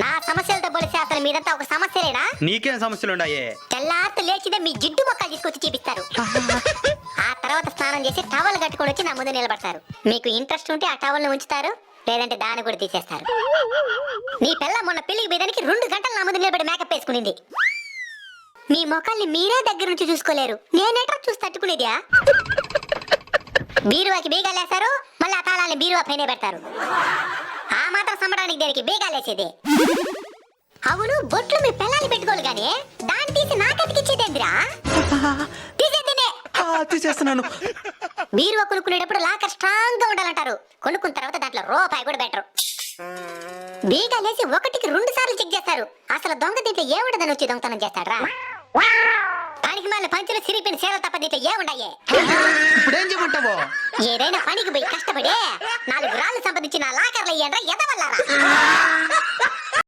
నా సమస్యలతో పోలిస్తే అసలు మీరంతా ఒక సమస్యలేనా? నీకేం సమస్యలు ఉన్నాయే తెల్లారితో లేచిందే మీ జిడ్డు మొక్కలు తీసుకొచ్చి చూపిస్తారు. ఆ తర్వాత స్నానం చేసి టవల్ కట్టుకొని వచ్చి నా ముందు నిలబడతారు. మీకు ఇంట్రెస్ట్ ఉంటే ఆ టవల్ ఉంచుతారు లేదంటే దాన్ని కూడా తీసేస్తారు. నీ పిల్ల మొన్న పెళ్ళికి పోయేదానికి రెండు గంటలు నా ముందు నిలబడి మేకప్ వేసుకునింది. మీ మొక్కల్ని మీరే దగ్గర నుంచి చూసుకోలేరు. నేనేట్రా చూసి తట్టుకునేదా బీరువాకి బీగాలేస్తారు మళ్ళీ ఆ తాళాన్ని బీరువా పైన పెడతారు. ఆ మాత్రం సంబడానికి దేనికి బీగాలేసేది అవును బొట్లు మీ పిల్లల్ని పెట్టుకోవాలి గానీ దాన్ని తీసి నాకెతికిచ్చేదేంద్రా తీసేదేనే తీసేస్తున్నాను. బీరువా కొనుక్కునేటప్పుడు లాకర్ స్ట్రాంగ్గా ఉండాలంటారు. కొనుక్కున్న తర్వాత దాంట్లో రూపాయి కూడా బెటరు. బీగాలేసి ఒకటికి రెండు సార్లు చెక్ చేస్తారు. అసలు దొంగ దీంట్లో ఏముండదని వచ్చి దొంగతనం చేస్తాడ్రా? పనికి మళ్ళీ పంచులు సిరిపిన సేవ తప్ప దీంట్లో ఏముండాయే ఇప్పుడు ఏం చేయమంటావు ఏదైనా పనికి పోయి కష్టపడి నాలుగు రాళ్ళు సంపాదించి నా లాకర్లు అయ్యండ్రా ఎదవల్లారా